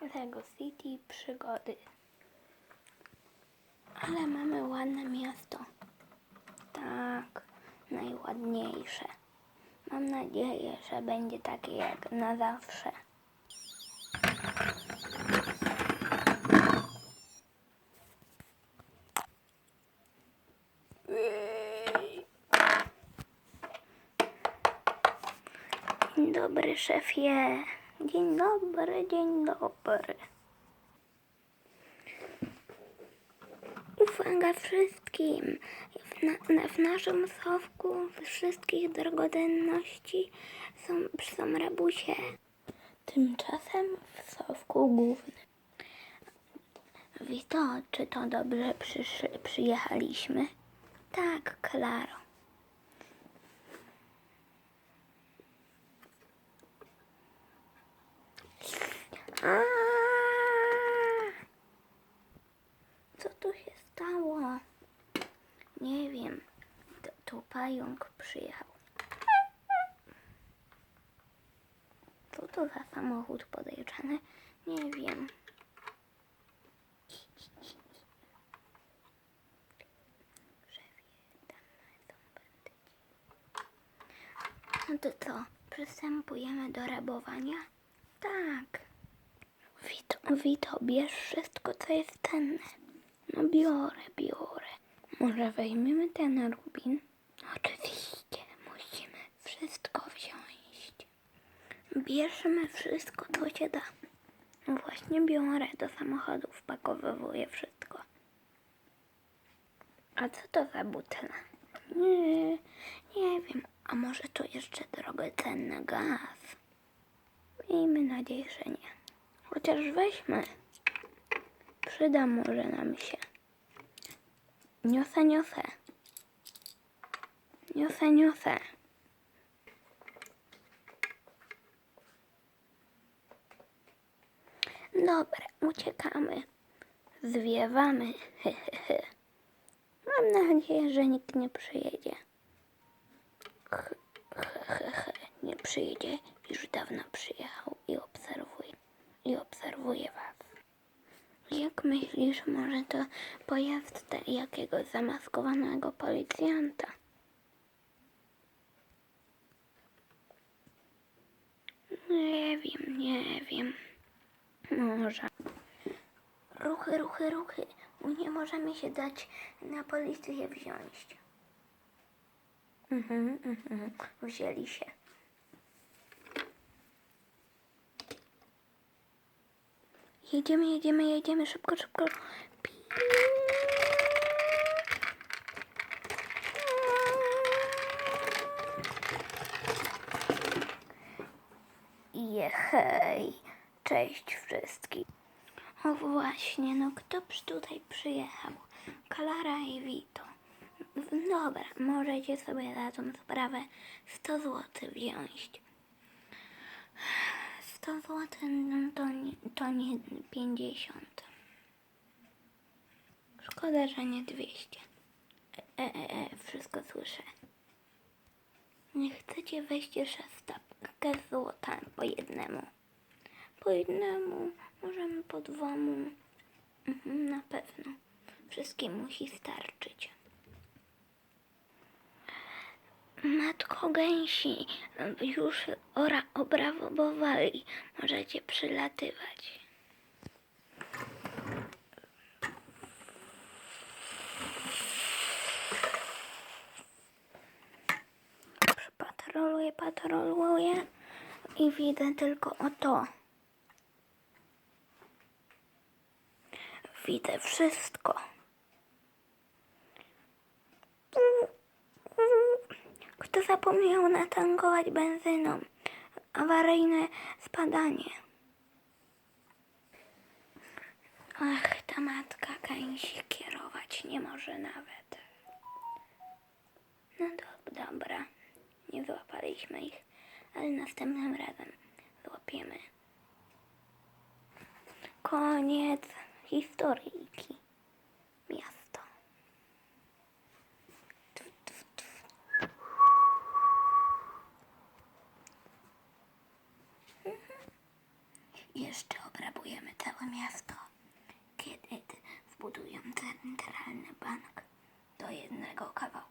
Lego City przygody. Ale mamy ładne miasto. Tak, najładniejsze. Mam nadzieję, że będzie takie jak na zawsze. Dzień dobry, szefie. Dzień dobry, dzień dobry. Uwaga wszystkim! W, na, w naszym schowku wszystkich drogodenności są, są rabusie. Tymczasem w schowku głównym. Wito, czy to dobrze przyjechaliśmy? Tak, Klaro. Co tu się stało? Nie wiem. To, to pająk przyjechał. Co to za samochód podejrzany? Nie wiem. No to co? Przystępujemy do rabowania? Tak. Wito, Wito, bierz wszystko, co jest cenne. No biorę, biorę. Może weźmiemy ten rubin? Oczywiście, musimy wszystko wziąć. Bierzmy wszystko, co się da. No właśnie biorę do samochodu, wpakowywuję wszystko. A co to za butel? Nie, nie wiem. A może to jeszcze drogocenny gaz? Miejmy nadzieję, że nie. Chociaż weźmy. Przyda może nam się. Niosę, niosę. Niosę, niosę. Dobra, uciekamy. Zwiewamy. Mam nadzieję, że nikt nie przyjedzie. Nie przyjedzie. Już dawno przyjechał i obserwuje. I obserwuje was. Jak myślisz, może to pojazd jakiegoś zamaskowanego policjanta? Nie wiem, nie wiem. Może. Ruchy, ruchy, ruchy. Nie możemy się dać na policję wziąć. Mhm, mhm. Wzięli się. Jedziemy, jedziemy, jedziemy, szybko, szybko. Jehej, cześć wszystkim. O właśnie, no kto przy- tutaj przyjechał? Klara i Vito. Dobra, możecie sobie za tą sprawę 100 zł wziąć. 100 zł no to nie, to nie 50. Szkoda, że nie 200. E, e, e, wszystko słyszę. Nie chcecie weźcie jeszcze stawkę złota po jednemu. Po jednemu, możemy po dwomu. Mhm, na pewno. Wszystkim musi starczyć. Matko gęsi, już ora obrawowali. Możecie przylatywać. Patroluję, patroluję i widzę tylko o to. Widzę wszystko. Kto zapomniał natankować benzyną? Awaryjne spadanie. Ach, ta matka gęsi kierować nie może nawet. No dob- dobra, nie złapaliśmy ich, ale następnym razem złapiemy. Koniec historyjki. Miasto. Obrabujemy całe miasto. Kiedy wbudują centralny bank do jednego kawałka